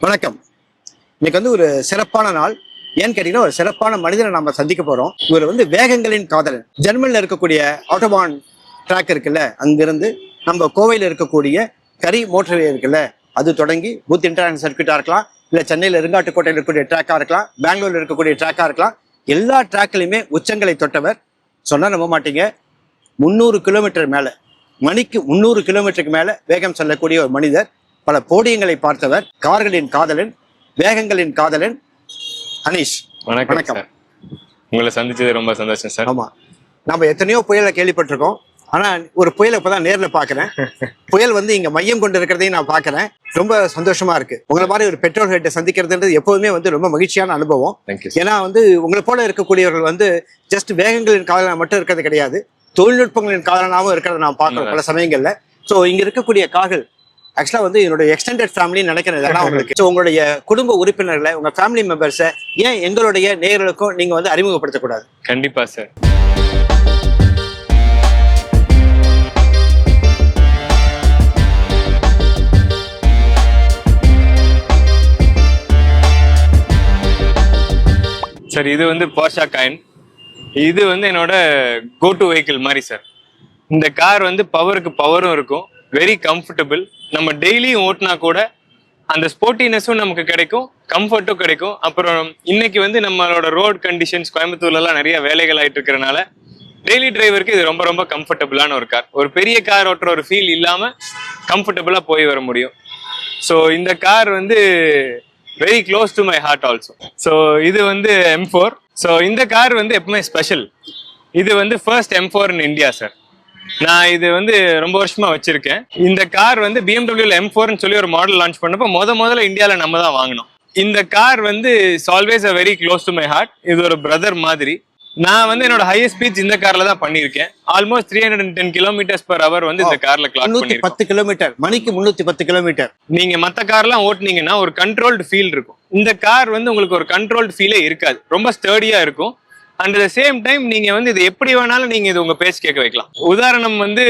வணக்கம். இன்னைக்கு வந்து ஒரு சிறப்பான நாள். ஏன்னு கேட்டீங்கன்னா ஒரு சிறப்பான மனிதனை நம்ம சந்திக்க போறோம். இவர் வந்து வேகங்களின் காதலன். ஜெர்மனில் இருக்கக்கூடிய ஆட்டோபான் ட்ராக் இருக்குல்ல அங்கிருந்து நம்ம கோவையில் இருக்கக்கூடிய கரி மோட்டர்வே இருக்குல்ல அது தொடங்கி பூத் இன்டர்நேஷனல் சர்க்கியூட்டா இருக்கலாம் இல்ல சென்னையில் இருங்காட்டுக்கோட்டையில் இருக்கக்கூடிய ட்ராக்காக இருக்கலாம் பெங்களூர்ல இருக்கக்கூடிய ட்ராக்கா இருக்கலாம் எல்லா ட்ராக்லையுமே உச்சங்களை தொட்டவர். சொன்னா நம்ப மாட்டீங்க. முந்நூறு கிலோமீட்டர் மேல மணிக்கு முந்நூறு கிலோமீட்டருக்கு மேல வேகம் செல்லக்கூடிய ஒரு மனிதர். பல போடியங்களை பார்த்தவர் கார்களின் காதலன் வேகங்களின் காதலன் அனீஷ். வணக்கம் உங்களை சந்திச்சது ரொம்ப சந்தோஷம் சார். ஆமா. நம்ம எத்தனையோ புயலை கேள்விப்பட்டிருக்கோம். ஆனா ஒரு புயலை இப்பதான் நேர்ல பாக்குறேன். புயல் வந்து இங்க மையம் கொண்டு இருக்கிறதையும் நான் பாக்குறேன். ரொம்ப சந்தோஷமா இருக்கு. உங்களை மாதிரி ஒரு பெட்ரோல் ஹெட்டை சந்திக்கிறதுன்றது எப்போதுமே வந்து ரொம்ப மகிழ்ச்சியான அனுபவம். ஏன்னா வந்து உங்களை போல இருக்கக்கூடியவர்கள் வந்து ஜஸ்ட் வேகங்களின் காதலனா மட்டும் இருக்கிறது கிடையாது. தொழில்நுட்பங்களின் காதலனாகவும் இருக்கிறத நான் பார்க்கிறோம் பல சமயங்கள்ல. ஸோ இங்க இருக்கக்கூடிய கார்கள் ஆக்சுவலா வந்து என்னுடைய எக்ஸ்டெண்டட் ஃபேமிலி நினைக்கிறேன் இதெல்லாம் உங்களுக்கு ஸோ உங்களுடைய குடும்ப உறுப்பினர்களை உங்க ஃபேமிலி மெம்பர்ஸை ஏன் எங்களுடைய நேயர்களுக்கும் நீங்க வந்து அறிமுகப்படுத்தக்கூடாது? கண்டிப்பா சார் சார் இது வந்து போர்ஷா காயின் இது வந்து என்னோட கோ டு வெஹிக்கிள் மாதிரி சார் இந்த கார் வந்து பவருக்கு பவரும் இருக்கும். வெரி கம்ஃபர்டபுள் நம்ம டெய்லியும் ஓட்டினா கூட அந்த ஸ்போர்ட்டினஸும் நமக்கு கிடைக்கும் கம்ஃபர்ட்டும் கிடைக்கும். அப்புறம் இன்னைக்கு வந்து நம்மளோட ரோட் கண்டிஷன்ஸ் கோயம்புத்தூர்லலாம் நிறைய வேலைகள் ஆயிட்டு இருக்கிறனால டெய்லி டிரைவருக்கு இது ரொம்ப ரொம்ப கம்ஃபர்டபுளான ஒரு கார் ஒரு பெரிய கார் ஓட்டுற ஒரு ஃபீல் இல்லாமல் கம்ஃபர்டபுளாக போய் வர முடியும். ஸோ இந்த கார் வந்து very close to my heart also so இது வந்து எம் ஃபோர் ஸோ இந்த கார் வந்து எப்பவுமே ஸ்பெஷல் இது வந்து first M four in India sir நான் இது வந்து ரொம்ப வருஷமா வச்சிருக்கேன். இந்த கார் வந்து பிஎம்டபிள்யூல எம் ஃபோர்னு சொல்லி ஒரு மாடல் லான்ச் பண்ணப்போ முத முதல்ல இந்தியாவில் நம்ம தான் வாங்கினோம். இந்த கார் வந்து always a very close to my heart இது ஒரு பிரதர் மாதிரி. நான் வந்து என்னோட ஹையஸ்ட் ஸ்பீச் இந்த கார்ல தான் பண்ணியிருக்கேன். Almost three hundred ten kilometers per hour வந்து இந்த கார்ல கிளாக் பண்ணிருக்கேன் பத்து கிலோமீட்டர் மணிக்கு முன்னூத்தி பத்து கிலோமீட்டர் நீங்க மத்த கார்லாம் ஓட்டுனீங்கன்னா ஒரு கண்ட்ரோல்டு ஃபீல் இருக்கும். இந்த கார் வந்து உங்களுக்கு ஒரு கண்ட்ரோல்டு ஃபீலே இருக்காது. ரொம்ப ஸ்டர்டியா இருக்கும். அண்ட் த சேம் டைம் நீங்க வந்து இது எப்படி வேணாலும் நீங்க இது உங்க பேச்சு கேட்க வைக்கலாம். உதாரணம் வந்து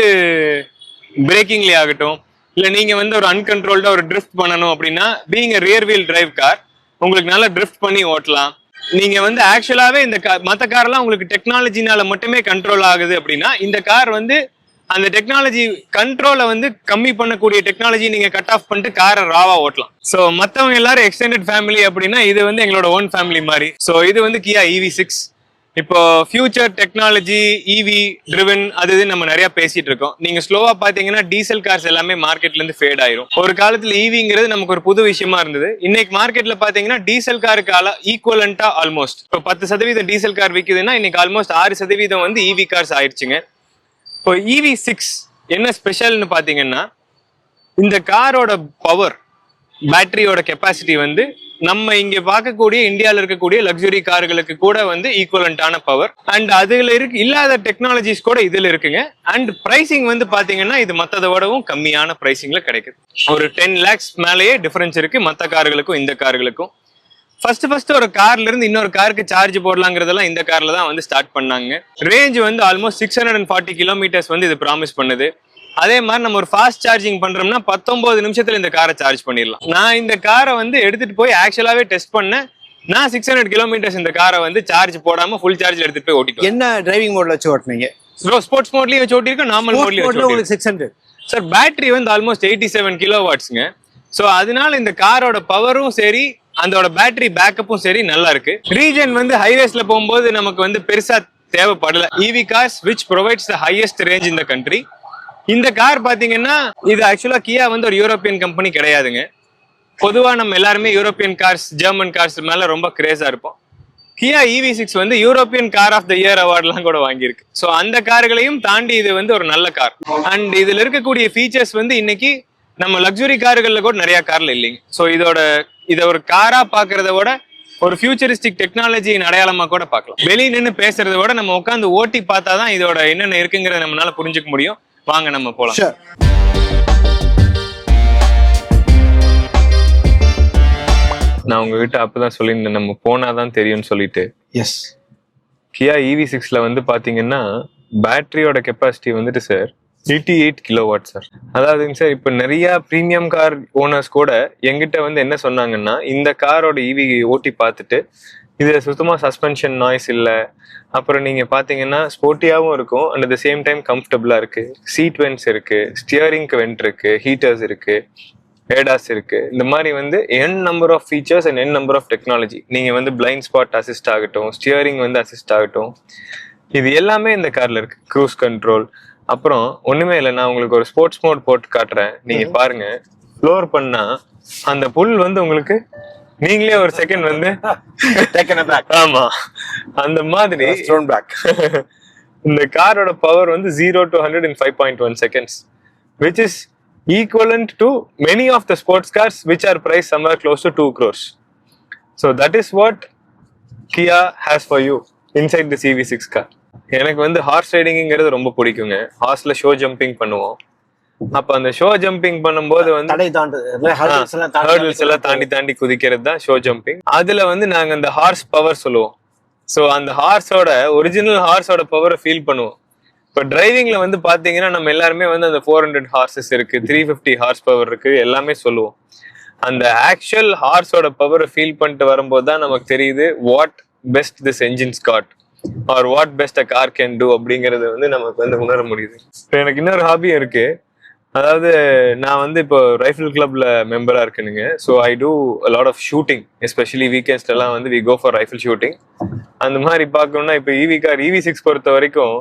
பிரேக்கிங்லேயே ஆகட்டும் இல்லை நீங்கள் வந்து ஒரு அன்கண்ட்ரோல்டாக ஒரு ட்ரிஃப்ட் பண்ணணும் அப்படின்னா being rear wheel drive car உங்களுக்கு நல்லா ட்ரிஃப்ட் பண்ணி ஓட்டலாம். நீங்கள் வந்து ஆக்சுவலாகவே இந்த கார் மற்ற கார்லாம் உங்களுக்கு டெக்னாலஜினால மட்டுமே கண்ட்ரோல் ஆகுது அப்படின்னா இந்த கார் வந்து அந்த டெக்னாலஜி கண்ட்ரோலை வந்து கம்மி பண்ணக்கூடிய டெக்னாலஜி நீங்கள் கட் ஆஃப் பண்ணிட்டு காரை ராவா ஓட்டலாம். ஸோ மற்றவங்க எல்லாரும் எக்ஸ்டெண்டட் ஃபேமிலி அப்படின்னா இது வந்து எங்களோட ஓன் ஃபேமிலி மாதிரி. ஸோ இது வந்து கியா இவி சிக்ஸ் இப்போ ஃபியூச்சர் டெக்னாலஜி இவி ட்ரிவன் அது இது நம்ம நிறைய பேசிட்டு இருக்கோம். நீங்க ஸ்லோவா பாத்தீங்கன்னா டீசல் கார்ஸ் எல்லாமே மார்க்கெட்ல இருந்து ஃபேட் ஆயிரும். ஒரு காலத்துல ஈவிங்கிறது நமக்கு ஒரு புது விஷயமா இருந்தது. இன்னைக்கு மார்க்கெட்ல பாத்தீங்கன்னா டீசல் காருக்கு ஆல ஈக்குவலண்டா ஆல்மோஸ்ட் இப்போ பத்து சதவீதம் டீசல் கார் விற்குதுன்னா இன்னைக்கு ஆல்மோஸ்ட் ஆறு சதவீதம் வந்து இவி கார்ஸ் ஆயிடுச்சுங்க இப்போ இவி சிக்ஸ் என்ன ஸ்பெஷல்னு பாத்தீங்கன்னா இந்த காரோட பவர் பேட்டரியோட கெப்பாசிட்டி வந்து நம்ம இங்க பார்க்கக்கூடிய இந்தியால இருக்கக்கூடிய லக்ஸுரி கார்களுக்கு கூட வந்து ஈக்குவலண்டான பவர் அண்ட் அதுல இருக்கு இல்லாத டெக்னாலஜிஸ் கூட இதுல இருக்குங்க. அண்ட் பிரைசிங் வந்து பாத்தீங்கன்னா இது மத்ததை விடவும் கம்மியான பிரைசிங்ல கிடைக்குது. ஒரு டென் லேக்ஸ் மேலேயே டிஃபரன்ஸ் இருக்கு மத்த கார்களுக்கும் இந்த கார்களுக்கும் ஃபர்ஸ்ட் ஃபர்ஸ்ட் ஒரு கார்ல இருந்து இன்னொரு காருக்கு சார்ஜ் போடலாங்கிறதெல்லாம் இந்த கார்ல தான் வந்து ஸ்டார்ட் பண்ணாங்க. ரேஞ்ச் வந்து almost six hundred and forty kilometers வந்து இது ப்ராமிஸ் பண்ணுது. அதே மாதிரி நம்ம ஒரு ஃபாஸ்ட் சார்ஜிங் பண்றோம்னா பத்தொன்பது நிமிஷத்துல இந்த காரை சார்ஜ் பண்ணிடலாம். நான் இந்த காரை வந்து எடுத்துட்டு போய் ஆக்சுவலாவே டெஸ்ட் பண்ணேன். நான் சிக்ஸ் ஹண்ட்ரட் கிலோமீட்டர்ஸ் இந்த காரை வந்து சார்ஜ் போடாம ஃபுல் சார்ஜ் எடுத்துட்டு போய் ஓட்டிட்டு என்ன டிரைவிங் மோட்ல வச்சு ஓட்டுனீங்க? ஸ்போர்ட்ஸ் மோட்லயும் வச்சு ஓட்டிருக்கேன் நார்மல் மோட்லயும். உங்களுக்கு சிக்ஸ் ஹண்ட்ரட் சார் பேட்டரி வந்து ஆல்மோஸ்ட் எயிட்டி செவன் கிலோ வாட்ஸ்ங்க ஸோ அதனால இந்த காரோட பவரும் சரி அதோட பேட்டரி பேக்கப்பும் சரி நல்லா இருக்கு. ரீஜன் வந்து ஹைவேஸ்ல போகும்போது நமக்கு வந்து பெருசா தேவைப்படல. EV cars which provides the highest range இந்த கண்ட்ரி இந்த கார் பாத்தீங்கன்னா இது ஆக்சுவலா கியா வந்து ஒரு யூரோப்பியன் கம்பெனி கிடையாதுங்க. பொதுவா நம்ம எல்லாருமே யூரோப்பியன் கார்ஸ் ஜெர்மன் கார்ஸ் மேல ரொம்ப கிரேஸா இருப்போம். கியா இவி சிக்ஸ் வந்து European car of the year அவார்ட்லாம் கூட வாங்கியிருக்கு. ஸோ அந்த கார்களையும் தாண்டி இது வந்து ஒரு நல்ல கார் அண்ட் இதுல இருக்கக்கூடிய ஃபீச்சர்ஸ் வந்து இன்னைக்கு நம்ம லக்ஸுரி கார்களில் கூட நிறைய கார்ல இல்லைங்க. ஸோ இதோட இதை ஒரு காரா பாக்குறத விட ஒரு ஃபியூச்சரிஸ்டிக் டெக்னாலஜியின் அடையாளமா கூட பார்க்கலாம். வெளியே நின்று பேசுறத விட நம்ம உட்காந்து ஓட்டி பார்த்தா தான் இதோட என்னென்ன இருக்குங்கிறத நம்மளால புரிஞ்சுக்க முடியும். வாங்க நம்ம போலாம். நான் உங்ககிட்ட அப்பதான் சொல்லியிருந்தேன் நம்ம போனாதான் தெரியும்னு சொல்லிட்டு. எஸ் கியா இவி சிக்ஸ்ல வந்து பாத்தீங்கன்னா பேட்டரியோட கெப்பாசிட்டி வந்துட்டு sir eighty eight kilo watt sir அதாவதுங்க சார் இப்போ நிறைய ப்ரீமியம் கார் ஓனர்ஸ் கூட எங்கிட்ட வந்து என்ன சொன்னாங்கன்னா இந்த காரோட இவி ஓட்டி பார்த்துட்டு இது சுத்தமாக சஸ்பென்ஷன் நாய்ஸ் இல்லை. அப்புறம் நீங்கள் பார்த்தீங்கன்னா ஸ்போர்ட்டியாகவும் இருக்கும். அண்ட் அட் சேம் டைம் கம்ஃபர்டபுளாக இருக்குது சீட் வென்ட்ஸ் இருக்குது ஸ்டியரிங்க்கு வென்ட் இருக்குது ஹீட்டர்ஸ் இருக்குது ஏடாஸ் இருக்கு. இந்த மாதிரி வந்து n number of features and n number of technology நீங்க வந்து பிளைண்ட் ஸ்பாட் அசிஸ்ட் ஆகட்டும் ஸ்டியரிங் வந்து அசிஸ்ட் ஆகட்டும். இது எல்லாமே இந்த கார்ல இருக்கு. க்ரூஸ் கண்ட்ரோல் அப்புறம் ஒண்ணுமே இல்லை. நான் உங்களுக்கு ஒரு ஸ்போர்ட்ஸ் மோட் போட்டு காட்டுறேன். நீங்க பாருங்க. ஃப்ளோர் பண்ணா அந்த புல் வந்து உங்களுக்கு நீங்களே ஒரு செகண்ட் வந்து டேக்கன் பேக் ஆமா. அந்த மாதிரி த்ரோன் பேக் இந்த காரோட பவர் வந்து zero to hundred in five point one seconds which is equivalent to many of the sports cars which are price somewhere close to two crores so that is what Kia has for you inside the EV six car எனக்கு வந்து hours ரைடிங்கிறது ரொம்ப பிடிக்குங்க. ஹார்ஸ்ல show jumping பண்ணுவோம். அப்ப அந்த show jumping பண்ணும்போது வந்து தடை தாண்டு ஹேர்டில்ஸ் எல்லாம் தாண்டி தாண்டி குதிக்கிறது தான் ஷோ ஜம்பிங் அதுல வந்து நாங்க அந்த ஹார்ஸ் பவர் சொல்லுவோம். சோ அந்த ஹார்ஸோட ஒரிஜினல் ஹார்ஸோட பவரை ஃபீல் பண்ணுவோம். இப்போ டிரைவிங்ல வந்து பாத்தீங்கன்னா நம்ம எல்லாருமே வந்து அந்த ஃபோர் ஹண்ட்ரட் ஹார்சஸ் இருக்கு த்ரீ ஃபிஃப்டி ஹார்ஸ் பவர் இருக்கு எல்லாமே சொல்லுவோம். அந்த ஆக்சுவல் ஹார்ஸோட பவரை ஃபீல் பண்ணிட்டு வரும்போது தான் நமக்கு தெரியுது what best this engines got are what best a car can do அப்படிங்கறது வந்து நமக்கு வந்து உணர முடியுது. இப்போ எனக்கு இன்னொரு ஹாபியும் இருக்கு. அதாவது நான் வந்து இப்போ ரைஃபிள் கிளப்ல மெம்பரா இருக்கேனுங்க. So I do lot of shooting especially வீக்கெண்ட்ஸ்லாம் வந்து we go for rifle shooting அந்த மாதிரி பார்க்கணும்னா இப்போ இவி கார் ஈவி சிக்ஸ் பொறுத்த வரைக்கும்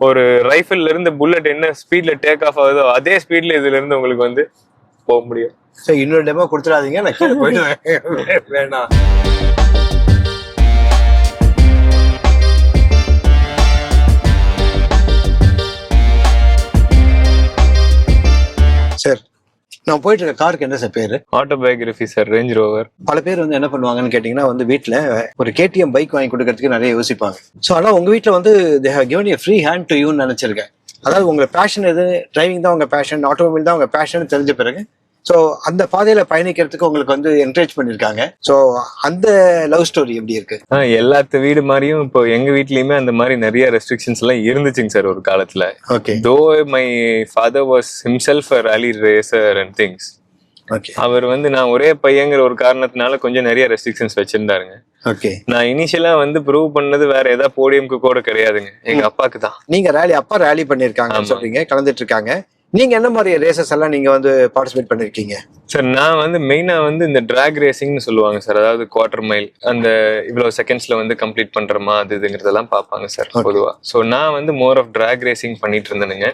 ஒரு ரைஃபிள்ல இருந்து புல்லட் என்ன ஸ்பீட்ல டேக் ஆஃப் ஆகுதோ அதே ஸ்பீட்ல இதுல இருந்து உங்களுக்கு வந்து போக முடியும். இன்னொரு டெமோ கொடுத்துடாதீங்க நான் வேணாம். நான் போயிட்டு இருக்க காருக்கு என்ன சார் பேரு? ஆட்டோபயோகிராஃபி சார் ரேஞ்ச் ரோவர் பல பேர் வந்து என்ன பண்ணுவாங்கன்னு கேட்டிங்கன்னா வந்து வீட்டில் ஒரு கேடிஎம் பைக் வாங்கி கொடுக்கறதுக்கு நிறைய யோசிப்பாங்க. ஸோ ஆனால் உங்கள் வீட்டில் வந்து they have given a free hand to யூன்னு நினச்சிருக்கேன். அதாவது உங்கள் பேஷன் எது? டிரைவிங் தான் உங்கள் பேஷன் ஆட்டோமொபைல் தான் உங்கள் பேஷன் தெரிஞ்ச பிறகு ஸோ அந்த பாதையில பயணிக்கிறதுக்கு உங்களுக்கு வந்து என்கரேஜ் பண்ணியிருக்காங்க ஸோ அந்த லவ் ஸ்டோரி எப்படி இருக்கு? எல்லாத்த வீடு மாதிரியும் இப்போ எங்க வீட்லயுமே அந்த மாதிரி நிறைய ரெஸ்ட்ரிக்ஷன்ஸ் எல்லாம் இருந்துச்சுங்க சார் ஒரு காலத்துல. Okay though my father was himself a rally racer and things அவர் வந்து நான் ஒரே பையங்கிற ஒரு காரணத்தினால கொஞ்சம் நிறைய ரெஸ்ட்ரிக்ஷன்ஸ் வச்சிருந்தாருங்க. ஓகே நான் இனிஷியலா வந்து ப்ரூவ் பண்ணது வேற ஏதாவது போடியம்க்கு கூட கிடையாதுங்க. எங்க அப்பாக்கு தான். நீங்க ரேலி அப்பா ரேலி பண்ணிருக்காங்க. சொல்றீங்க கலந்துட்டு இருக்காங்க. நீங்க என்ன மாதிரி ரேசஸ் எல்லாம் நீங்க வந்து பார்ட்டிசிபேட் பண்ணிருக்கீங்க? சார் நான் வந்து மெயினா வந்து இந்த டிராக் ரேசிங்னு சொல்லுவாங்க சார் அதாவது குவார்டர் மைல் அந்த இவ்வளவு செகண்ட்ஸ்ல வந்து கம்ப்ளீட் பண்றோமா அது இதுங்கிறதெல்லாம் பார்ப்பாங்க சார். பொதுவா. ஸோ நான் வந்து மோர் ஆஃப் டிராக் ரேசிங் பண்ணிட்டு இருந்தேனுங்க.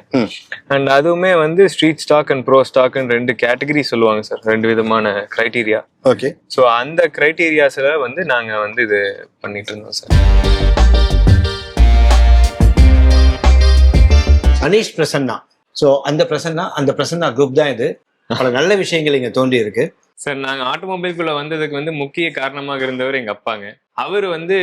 அண்ட் அதுவுமே வந்து ஸ்ட்ரீட் ஸ்டாக் அண்ட் ப்ரோ ஸ்டாக்னு ரெண்டு கேட்டகரி சொல்லுவாங்க சார் ரெண்டு விதமான கிரைட்டீரியா ஓகே ஸோ அந்த கிரைட்டீரியாஸ்ல வந்து நாங்க வந்து இது பண்ணிட்டு இருந்தோம் சார் அனீஷ் பிரசன்னா. ஸோ அந்த பிரசன்னா அந்த பிரசன்னா குரூப் தான் இது. பல நல்ல விஷயங்கள் இங்கே தோன்றி இருக்கு சார் நாங்கள் ஆட்டோமொபைல்குள்ள வந்ததுக்கு வந்து முக்கிய காரணமாக இருந்தவர் எங்கள் அப்பாங்க. அவர் வந்து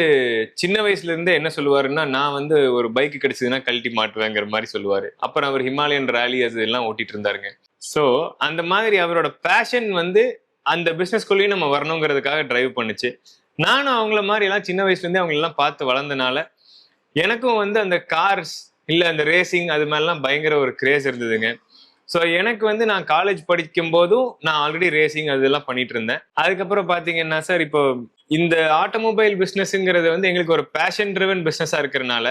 சின்ன வயசுல இருந்தே என்ன சொல்லுவாருன்னா நான் வந்து ஒரு பைக் கிடைச்சதுன்னா கழட்டி மாட்டுவேங்கிற மாதிரி சொல்லுவாரு. அப்புறம் அவர் ஹிமாலயன் ரேலி அது எல்லாம் ஓட்டிட்டு இருந்தாருங்க. ஸோ அந்த மாதிரி அவரோட பேஷன் வந்து அந்த பிஸ்னஸ்குள்ளேயும் நம்ம வரணுங்கிறதுக்காக டிரைவ் பண்ணுச்சு. நானும் அவங்கள மாதிரி எல்லாம் சின்ன வயசுலேருந்தே அவங்களெல்லாம் பார்த்து வளர்ந்தனால எனக்கும் வந்து அந்த கார்ஸ் இல்லை அந்த ரேசிங் அது மாதிரிலாம் பயங்கர ஒரு கிரேஸ் இருந்ததுங்க. ஸோ எனக்கு வந்து நான் காலேஜ் படிக்கும் போதும் நான் ஆல்ரெடி ரேசிங் அதெல்லாம் பண்ணிட்டு இருந்தேன். அதுக்கப்புறம் பார்த்தீங்கன்னா சார் இப்போ இந்த ஆட்டோமொபைல் பிஸ்னஸ்ங்கிறது வந்து எங்களுக்கு ஒரு பேஷன் ட்ரிவன் பிஸ்னஸாக இருக்கிறனால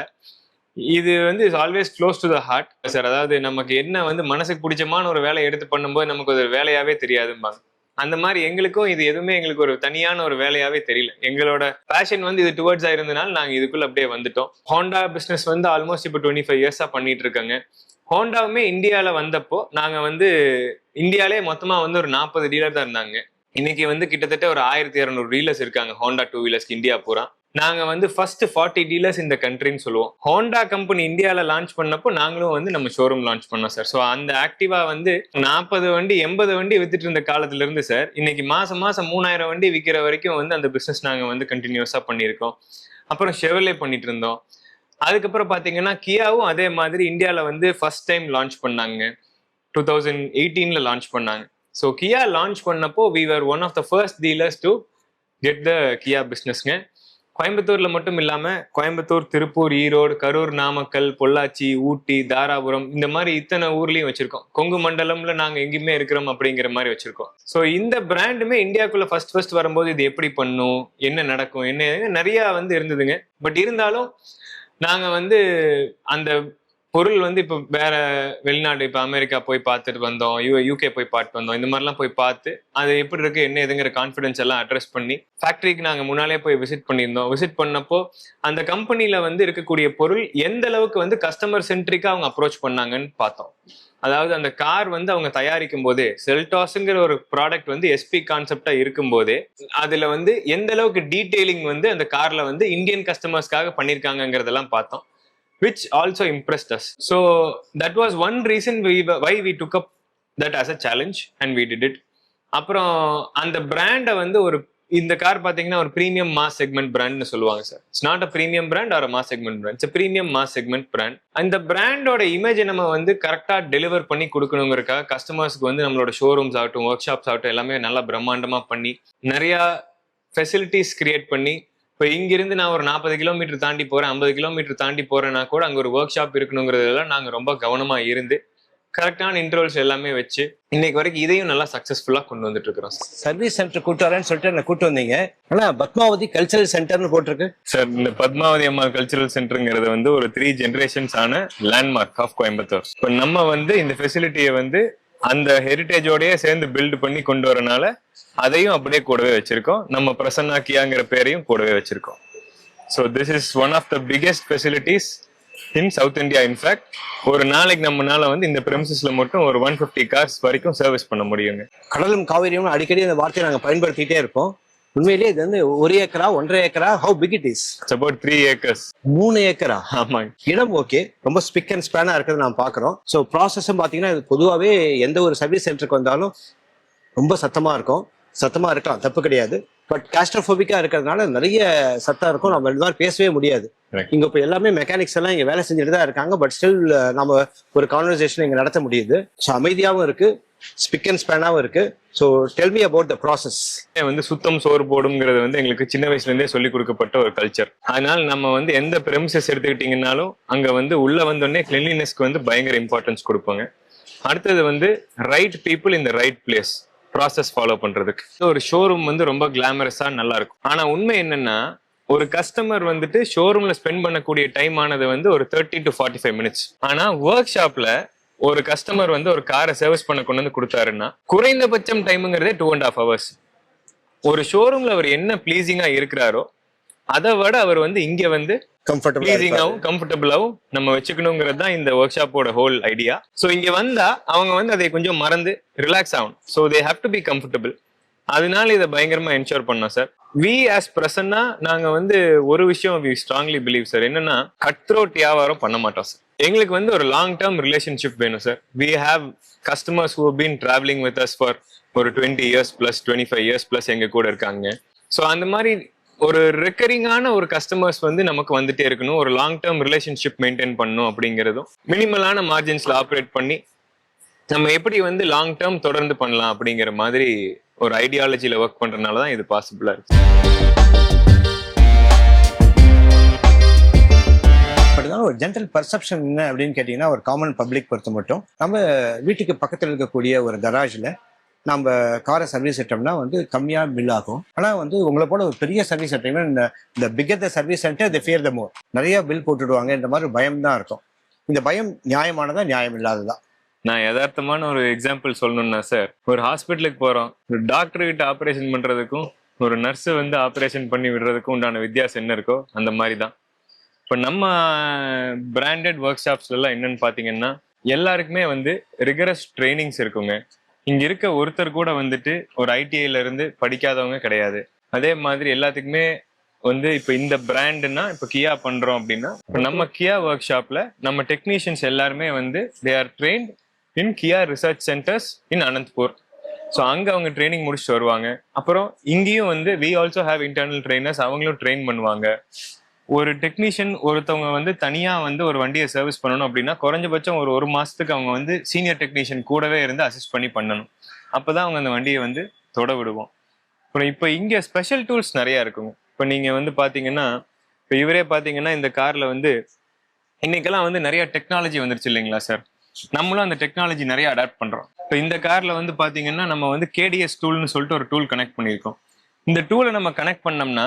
இது வந்து is always close to the heart sir அதாவது நமக்கு என்ன வந்து மனசுக்கு பிடிச்சமான ஒரு வேலையை எடுத்து பண்ணும்போது நமக்கு ஒரு வேலையாவே தெரியாதும்பாங்க. அந்த மாதிரி எங்களுக்கும் இது எதுவுமே எங்களுக்கு ஒரு தனியான ஒரு வேலையாவே தெரியல. எங்களோட பேஷன் வந்து இது டுவர்ட்ஸா இருந்தனால நாங்க இதுக்குள்ள அப்படியே வந்துட்டோம். ஹோண்டா பிசினஸ் வந்து ஆல்மோஸ்ட் இப்போ டுவெண்ட்டி ஃபைவ் இயர்ஸா பண்ணிட்டு இருக்காங்க. ஹோண்டாவுமே இந்தியாவில் வந்தப்போ நாங்கள் வந்து இந்தியாலே மொத்தமாக வந்து ஒரு நாற்பது டீலர் தான் இருந்தாங்க. இன்னைக்கு வந்து கிட்டத்தட்ட ஒரு ஆயிரத்தி இரநூறு டீலர்ஸ் இருக்காங்க ஹோண்டா டூ வீலர்ஸ்க்கு இந்தியா பூரா. நாங்க வந்து ஃபர்ஸ்ட் ஃபார்ட்டி டீலர்ஸ் இந்த கண்ட்ரின்னு சொல்லுவோம். ஹோண்டா கம்பெனி இந்தியாவில் லான்ச் பண்ணப்போ நாங்களும் வந்து நம்ம ஷோரூம் லான்ச் பண்ணோம் சார் ஸோ அந்த ஆக்டிவா வந்து நாற்பது வண்டி எண்பது வண்டி வித்துட்டு இருந்த காலத்துல இருந்து சார் இன்னைக்கு மாசம் மாசம் மூணாயிரம் வண்டி விற்கிற வரைக்கும் வந்து அந்த பிசினஸ் நாங்க வந்து கண்டினியூஸா பண்ணியிருக்கோம். அப்புறம் ஷெவலே பண்ணிட்டு இருந்தோம். அதுக்கப்புறம் பார்த்தீங்கன்னா கியாவும் அதே மாதிரி இந்தியாவில் வந்து ஃபர்ஸ்ட் டைம் லான்ச் பண்ணாங்க. டூ தௌசண்ட் எயிட்டீனில் லான்ச் பண்ணாங்க. ஸோ கியா லான்ச் பண்ணப்போ we were one of the first dealers to get the Kia பிஸ்னஸ்ங்க கோயம்புத்தூர்ல மட்டும் இல்லாம கோயம்புத்தூர் திருப்பூர் ஈரோடு கரூர் நாமக்கல் பொள்ளாச்சி ஊட்டி தாராபுரம் இந்த மாதிரி இத்தனை ஊர்லயும் வச்சிருக்கோம். கொங்கு மண்டலம்ல நாங்க எங்கேயுமே இருக்கிறோம் அப்படிங்கிற மாதிரி வச்சிருக்கோம். ஸோ இந்த பிராண்டுமே இந்தியாக்குள்ள ஃபர்ஸ்ட் ஃபர்ஸ்ட் வரும்போது இது எப்படி பண்ணும்? என்ன நடக்கும்? என்ன நிறைய வந்து இருந்ததுங்க. பட் இருந்தாலும் நாங்க வந்து அந்த பொருள் வந்து இப்போ வேற வெளிநாடு இப்போ அமெரிக்கா போய் பார்த்துட்டு வந்தோம் யூ யூகே போய் பார்த்து வந்தோம் இந்த மாதிரிலாம் போய் பார்த்து அது எப்படி இருக்கு என்ன எதுங்கிற கான்ஃபிடன்ஸ் எல்லாம் அட்ரஸ் பண்ணி ஃபேக்டரிக்கு நாங்கள் முன்னாலே போய் விசிட் பண்ணியிருந்தோம். விசிட் பண்ணப்போ அந்த கம்பெனியில் வந்து இருக்கக்கூடிய பொருள் எந்த அளவுக்கு வந்து கஸ்டமர் சென்ட்ரிக்காக அவங்க அப்ரோச் பண்ணாங்கன்னு பார்த்தோம். அதாவது அந்த கார் வந்து அவங்க தயாரிக்கும் போது செல்டாஸ்ங்கிற ஒரு ப்ராடக்ட் வந்து எஸ்பி கான்செப்டா இருக்கும் போதே அதுல வந்து எந்த அளவுக்கு டீட்டெயிலிங் வந்து அந்த கார்ல வந்து இந்தியன் கஸ்டமர்ஸ்க்காக பண்ணிருக்காங்கிறதெல்லாம் பார்த்தோம். Which also impressed us so that was one reason we why we took up that as a challenge and we did it அப்புறம் அந்த பிராண்டை வந்து ஒரு இந்த கார் பார்த்தீங்கன்னா ஒரு ப்ரீமியம் மாஸ் செக்மெண்ட் பிராண்ட்னு சொல்லுவாங்க sir it's not a premium brand or mass segment brand it's premium mass segment brand அந்த பிராண்டோட இமேஜை நம்ம வந்து கரெக்டாக டெலிவர் பண்ணி கொடுக்கணுங்கிறக்காக கஸ்டமர்ஸ்க்கு வந்து நம்மளோட ஷோரூம்ஸ் ஆகட்டும் ஒர்க் ஷாப்ஸ் ஆகட்டும் எல்லாமே நல்லா பிரம்மாண்டமாக பண்ணி நிறையா ஃபெசிலிட்டிஸ் கிரியேட் பண்ணி இப்போ இங்கிருந்து நான் ஒரு நாற்பது கிலோமீட்டர் தாண்டி போறேன் ஐம்பது கிலோமீட்டர் தாண்டி போறேன்னா கூட அங்க ஒரு ஒர்க் ஷாப் இருக்கணுங்கிறதெல்லாம் நாங்க ரொம்ப கவனமா இருந்து கரெக்டான இன்டர்வல்ஸ் எல்லாமே வச்சு இன்னைக்கு வரைக்கும் இதையும் நல்லா சக்சஸ்ஃபுல்லா கொண்டு வந்துட்டு இருக்கிறோம். சர்வீஸ் சென்டர் கூட்டு வரேன்னு சொல்லிட்டு என்ன கூட்டு வந்தீங்க. ஆனா பத்மாவதி கல்ச்சரல் சென்டர்னு போட்டிருக்கு. சார் இந்த பத்மாவதி அம்மா கல்ச்சுரல் சென்டருங்கிறது வந்து ஒரு த்ரீ ஜென்ரேஷன்ஸ் ஆன லேண்ட்மார்க் ஆஃப் கோயம்புத்தூர் இப்போ நம்ம வந்து இந்த ஃபெசிலிட்டியை வந்து அந்த ஹெரிட்டேஜோடயே சேர்ந்து பில்டு பண்ணி கொண்டு வரனால அதையும் அப்படியே கூடவே வச்சிருக்கோம். நம்ம பிரசன்னா கியாங்கிற பேரையும் கூடவே வச்சிருக்கோம். So this is one of the biggest facilities in South India in fact ஒரு நாளைக்கு நம்மனால வந்து இந்த பிரமிசஸ்ல மட்டும் ஒரு ஒன் ஃபிஃப்டி கார்ஸ் வரைக்கும் சர்வீஸ் பண்ண முடியுங்க. கடலும் காவிரியும் அடிக்கடி அந்த வார்த்தையை நாங்க பயன்படுத்திட்டே இருப்போம். உண்மையிலேயே இது வந்து ஒரு ஏக்கரா ஒன்றரை ஏக்கரா? How big it is about three acres மூணு ஏக்கரா? ஆமாங்க. இடம் ஓகே ரொம்ப ஸ்பிக் அண்ட் ஸ்பேனா இருக்கிறது நான் பாக்குறோம் ஸோ ப்ராசஸும் பாத்தீங்கன்னா இது பொதுவாகவே எந்த ஒரு சர்வீஸ் சென்டருக்கு வந்தாலும் ரொம்ப சத்தமா இருக்கும். சத்தமா இருக்கலாம். தப்பு கிடையாது. பட் காஸ்ட்ரோபோபிக்கா இருக்கிறதுனால நிறைய சத்தம் இருக்கும். நம்ம ரெண்டு பேரும் பேசவே முடியாது. இங்க இப்போ எல்லாமே மெக்கானிக்ஸ் எல்லாம் இங்க வேலை செஞ்சுட்டு தான் இருக்காங்க. பட் ஸ்டில் நம்ம ஒரு கான்வர்சேஷன் இங்க நடத்த முடியுது. ஸோ அமைதியாகவும் இருக்கு. ஸ்பிக் அண்ட் ஸ்பேனாகவும் இருக்கு. So tell me about the process வந்து சுத்தம் சோறு போடுங்கிறது வந்து எங்களுக்கு சின்ன வயசுல இருந்தே சொல்லி கொடுக்கப்பட்ட ஒரு கல்ச்சர் அதனால நம்ம வந்து எந்த பிரமிசஸ் எடுத்துக்கிட்டீங்கன்னாலும் அங்க வந்து உள்ள வந்தோடனே கிளென்லினஸ்க்கு வந்து பயங்கர இம்பார்ட்டன்ஸ் கொடுப்பாங்க. அடுத்தது வந்து ரைட் பீப்புள் இந்த ரைட் பிளேஸ் ப்ராசஸ் ஃபாலோ பண்றதுக்கு. ஒரு ஷோரூம் வந்து ரொம்ப கிளாமரஸாக நல்லா இருக்கும் ஆனா உண்மை என்னன்னா ஒரு கஸ்டமர் வந்துட்டு ஷோரூம்ல ஸ்பெண்ட் பண்ணக்கூடிய டைம் ஆனது வந்து ஒரு thirty to forty five minutes ஆனா ஒர்க் ஷாப்ல ஒரு கஸ்டமர் வந்து ஒரு காரை சர்வீஸ் பண்ண கொண்டு வந்து கொடுத்தாருன்னா குறைந்தபட்சம் டைமுங்கிறதே டூ அண்ட் ஹாஃப் ஹவர்ஸ் ஒரு ஷோரூம்ல அவர் என்ன ப்ளீசிங்கா இருக்கிறாரோ அதை விட அவர் வந்து இங்க வந்து கம்ஃபர்டபுள் ப்ளீசிங்காவும் கம்ஃபர்டபுளாவும் நம்ம வச்சுக்கணுங்கிறது தான் இந்த ஒர்க் ஷாப்போட ஹோல் ஐடியா ஸோ இங்க வந்தா அவங்க வந்து அதை கொஞ்சம் மறந்து ரிலாக்ஸ் ஆகணும். So they have to be comfortable அதனால இதை பயங்கரமா என்ஷோர் பண்ணோம் சார் வி ஆஸ் பிரசன்னா நாங்க வந்து ஒரு விஷயம் வி ஸ்ட்ராங்லி பிலீவ் சார் என்னன்னா கட் த்ரோட் வியாபாரம் பண்ண மாட்டோம் சார் எங்களுக்கு வந்து ஒரு லாங் டேர்ம் ரிலேஷன்ஷிப் வேணும் sir we have customers who been travelling with us for ஒரு twenty years plus twenty five years plus எங்க கூட இருக்காங்க. ஸோ அந்த மாதிரி ஒரு ரெக்கரிங்கான ஒரு கஸ்டமர்ஸ் வந்து நமக்கு வந்துட்டே இருக்கணும். ஒரு லாங் டேர்ம் ரிலேஷன்ஷிப் மெயின்டைன் பண்ணணும் அப்படிங்கிறதும் மினிமலான மார்ஜின்ஸ்ல ஆப்ரேட் பண்ணி நம்ம எப்படி வந்து லாங் டேர்ம் தொடர்ந்து பண்ணலாம் அப்படிங்கிற மாதிரி ஒரு ஐடியாலஜில ஒர்க் பண்றதுனால தான் இது பாசிபிளா இருக்கு. இருந்தாலும் ஒரு ஜென்ரல் பர்செப்ஷன் என்ன அப்படின்னு கேட்டிங்கன்னா ஒரு காமன் பப்ளிக் பொறுத்த மட்டும். நம்ம வீட்டுக்கு பக்கத்தில் இருக்கக்கூடிய ஒரு கராஜில் நம்ம காரை சர்வீஸ் செட்டோம்னா வந்து கம்மியாக பில் ஆகும். ஆனால் வந்து உங்களை போல ஒரு பெரிய சர்வீஸ் சென்டர்னா இந்த இந்த bigger the service centre the fear the more நிறைய பில் போட்டுடுவாங்க இந்த மாதிரி பயம் தான் இருக்கும். இந்த பயம் நியாயமானதா நியாயம் இல்லாததா நான் யதார்த்தமான ஒரு எக்ஸாம்பிள் சொல்லணும்னா சார் ஒரு ஹாஸ்பிட்டலுக்கு போகிறோம் ஒரு டாக்டர் கிட்ட ஆப்ரேஷன் பண்ணுறதுக்கும் ஒரு நர்ஸு வந்து ஆப்ரேஷன் பண்ணி விடுறதுக்கும் உண்டான வித்தியாசம் என்ன இருக்கோ அந்த மாதிரி தான். இப்போ நம்ம பிராண்டட் ஒர்க் ஷாப்ஸ்ல என்னன்னு பாத்தீங்கன்னா எல்லாருக்குமே வந்து ரிகரஸ் ட்ரைனிங்ஸ் இருக்குங்க. இங்க இருக்க ஒருத்தர் கூட வந்துட்டு ஒரு ஐடிஐல இருந்து படிக்காதவங்க கிடையாது. அதே மாதிரி எல்லாத்துக்குமே வந்து இப்போ இந்த பிராண்டுனா இப்போ கியா பண்றோம் அப்படின்னா இப்போ நம்ம கியா ஒர்க் ஷாப்ல நம்ம டெக்னீஷியன்ஸ் எல்லாருமே வந்து they are trained in Kia research centres in Anantapur so அங்கே அவங்க ட்ரைனிங் முடிச்சுட்டு வருவாங்க. அப்புறம் இங்கேயும் வந்து we also have internal trainers அவங்களும் ட்ரெயின் பண்ணுவாங்க. ஒரு டெக்னீஷியன் ஒருத்தவங்க வந்து தனியா வந்து ஒரு வண்டியை சர்வீஸ் பண்ணணும் அப்படின்னா குறைஞ்சபட்சம் ஒரு ஒரு மாசத்துக்கு அவங்க வந்து சீனியர் டெக்னீஷியன் கூடவே இருந்து அசிஸ்ட் பண்ணி பண்ணணும். அப்பதான் அவங்க அந்த வண்டியை வந்து தொட விடுவோம். அப்புறம் இப்போ இங்க ஸ்பெஷல் டூல்ஸ் நிறைய இருக்குங்க. இப்போ நீங்க வந்து பாத்தீங்கன்னா இப்போ இவரே பாத்தீங்கன்னா இந்த கார்ல வந்து இன்னைக்கெல்லாம் வந்து நிறைய டெக்னாலஜி வந்துருச்சு இல்லைங்களா சார் நம்மளும் அந்த டெக்னாலஜி நிறைய அடாப்ட் பண்றோம். இப்போ இந்த கார்ல வந்து பாத்தீங்கன்னா நம்ம வந்து கேடிஎஸ் டூல்னு சொல்லிட்டு ஒரு டூல் கனெக்ட் பண்ணியிருக்கோம். இந்த டூலை நம்ம கனெக்ட் பண்ணோம்னா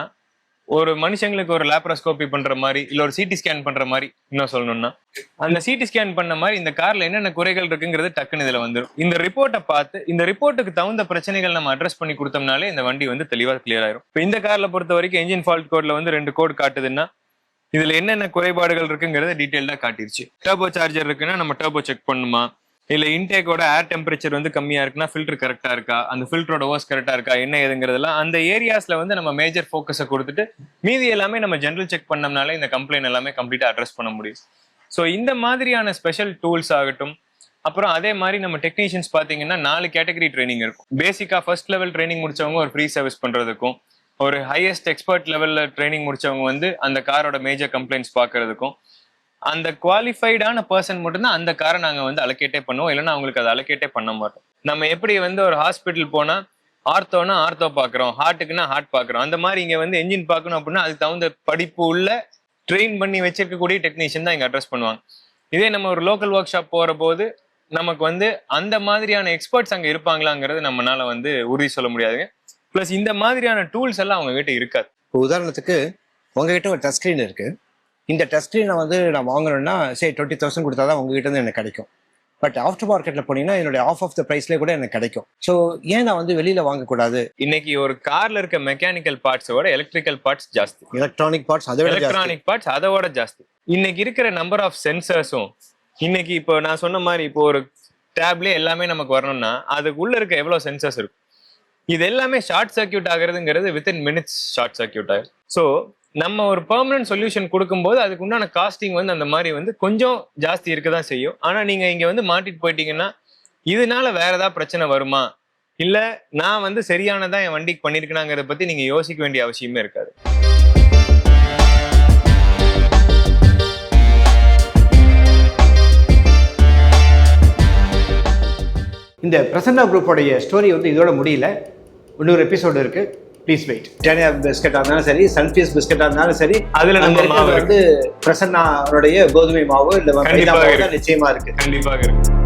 ஒரு மனுஷங்களுக்கு ஒரு லேப்ரோஸ்கோபி பண்ற மாதிரி இல்ல ஒரு சிடி ஸ்கேன் பண்ற மாதிரி இன்னும் சொல்லணும்னா அந்த சிடி ஸ்கேன் பண்ண மாதிரி இந்த கார்ல என்னென்ன குறைகள் இருக்குங்கிறது டக்குன்னு இதுல வந்துடும் இந்த ரிப்போர்ட்டை பார்த்து இந்த ரிப்போர்ட்டுக்கு தகுந்த பிரச்சனைகள் நம்ம அட்ரஸ் பண்ணி கொடுத்தோம்னாலே இந்த வண்டி வந்து தெளிவா கிளியர் ஆயிரும். இப்போ இந்த கார்ல பொறுத்த வரைக்கும் என்ஜின் ஃபால்ட் கோட்ல வந்து ரெண்டு கோட் காட்டுதுன்னா இதுல என்னென்ன குறைபாடுகள் இருக்குங்கிறத டீட்டெயில்டா காட்டிருச்சு. டர்போ சார்ஜர் இருக்குன்னா நம்ம டர்போ செக் பண்ணுமா? இல்ல இன்டேக்கோட ஏர் டெம்பரேச்சர் வந்து கம்மியா இருக்குன்னா ஃபில்டர் கரெக்டா இருக்கா? அந்த ஃபில்டரோட ஓஸ் கரெக்டா இருக்கா? என்ன ஏதுங்கிறதுலாம் அந்த ஏரியாஸ்ல வந்து நம்ம மேஜர் ஃபோக்கஸை கொடுத்துட்டு மீதி எல்லாமே நம்ம ஜென்ரல் செக் பண்ணோம்னாலே இந்த கம்ப்ளைண்ட் எல்லாமே கம்ப்ளீட்டா அட்ரஸ் பண்ண முடியும். ஸோ இந்த மாதிரியான ஸ்பெஷல் டூல்ஸ் ஆகட்டும். அப்புறம் அதே மாதிரி நம்ம டெக்னீஷியன்ஸ் பாத்தீங்கன்னா நாலு கேட்டகரி ட்ரைனிங் இருக்கும். பேசிக்கா ஃபர்ஸ்ட் லெவல் ட்ரைனிங் முடிச்சவங்க ஒரு ஃப்ரீ சர்வீஸ் பண்றதுக்கும் ஒரு ஹையஸ்ட் எக்ஸ்பர்ட் லெவல்ல ட்ரைனிங் முடிச்சவங்க வந்து அந்த காரோட மேஜர் கம்ப்ளைண்ட்ஸ் பார்க்கறதுக்கும் அந்த குவாலிஃபைடான பர்சன் மட்டும்தான் அந்த காரை நாங்கள் வந்து அலோகேட்டே பண்ணுவோம். இல்லைன்னா அவங்களுக்கு அதை அலோகேட்டே பண்ண மாட்டோம். நம்ம எப்படி வந்து ஒரு ஹாஸ்பிட்டல் போனால் ஆர்த்தோனா ஆர்த்தோ பார்க்குறோம். ஹார்ட்டுக்குன்னா ஹார்ட் பார்க்குறோம். அந்த மாதிரி இங்கே வந்து என்ஜின் பார்க்கணும் அப்படின்னா அதுக்கு தகுந்த படிப்பு உள்ள ட்ரெயின் பண்ணி வச்சிருக்கக்கூடிய டெக்னீஷியன் தான் இங்கே அட்ரஸ் பண்ணுவாங்க. இதே நம்ம ஒரு லோக்கல் ஒர்க் ஷாப் போகிற போது நமக்கு வந்து அந்த மாதிரியான எக்ஸ்பர்ட்ஸ் அங்கே இருப்பாங்களாங்கிறது நம்மனால வந்து உறுதி சொல்ல முடியாதுங்க. ப்ளஸ் இந்த மாதிரியான டூல்ஸ் எல்லாம் அவங்க கிட்ட இருக்காது. இப்போ உதாரணத்துக்கு உங்ககிட்ட ஒரு டச் ஸ்க்ரீன் இருக்கு. இந்த டச் ஸ்க்ரீனை வந்து நான் வாங்கணும்னா சரி டுவெண்ட்டி தௌசண்ட் கொடுத்தா தான் உங்ககிட்ட இருந்து எனக்கு கிடைக்கும். பட் ஆஃப்டர் மார்க்கெட்டில் போனீங்கன்னா என்னுடைய ஆஃப் ஆஃப் த ப்ரைஸ்லேயே கூட எனக்கு கிடைக்கும். ஸோ ஏன் நான் வந்து வெளியில் வாங்கக்கூடாது? இன்னைக்கு ஒரு கார்ல இருக்க மெக்கானிக்கல் பார்ட்ஸோட எலக்ட்ரிக்கல் பார்ட்ஸ் ஜாஸ்தி. எலக்ட்ரானிக் பார்ட்ஸ் அதை விட ஜாஸ்தி. எலக்ட்ரானிக் பார்ட்ஸ் அதோட ஜாஸ்தி. இன்னைக்கு இருக்கிற நம்பர் ஆஃப் சென்சர்ஸும் இன்னைக்கு இப்போ நான் சொன்ன மாதிரி இப்போ ஒரு டேப்லயே எல்லாமே நமக்கு வரணும்னா அதுக்குள்ள இருக்க எவ்வளவு சென்சர்ஸ் இருக்கும்? இது எல்லாமே ஷார்ட் சர்க்யூட் ஆகுறதுங்கிறது வித்தின் மினிட்ஸ் ஷார்ட் சர்க்யூட் ஆகும் ஸோ நம்ம ஒரு பெர்மனன்ட் சொல்யூஷன் கொடுக்கும்போது அதுக்கு உண்டான காஸ்டிங் வந்து அந்த மாதிரி வந்து கொஞ்சம் ஜாஸ்தி இருக்க தான் செய்யும். ஆனால் நீங்கள் இங்கே வந்து மாட்டிட்டு போயிட்டீங்கன்னா இதனால வேற ஏதாவது பிரச்சனை வருமா? இல்லை நான் வந்து சரியானதான் என் வண்டிக்கு பண்ணிருக்கேனாங்கிறத பற்றி நீங்கள் யோசிக்க வேண்டிய அவசியமே இருக்காது. இந்த பிரசன்னா குரூப்போடைய ஸ்டோரி வந்து இதோட முடியல. இன்னொரு எபிசோடு இருக்குது ப்ளீஸ் வெயிட் டேனியா பிஸ்கெட்டாக இருந்தாலும் சரி சன்ஃபீஸ் பிஸ்கெட்டாக இருந்தாலும் சரி அதுல நம்ம வந்து பிரசன்னாருடைய கோதுமை மாவு இல்லை மைதா கண்டிப்பாக மாவு இருக்கு. தான் நிச்சயமா இருக்கு. கண்டிப்பாக இருக்கு.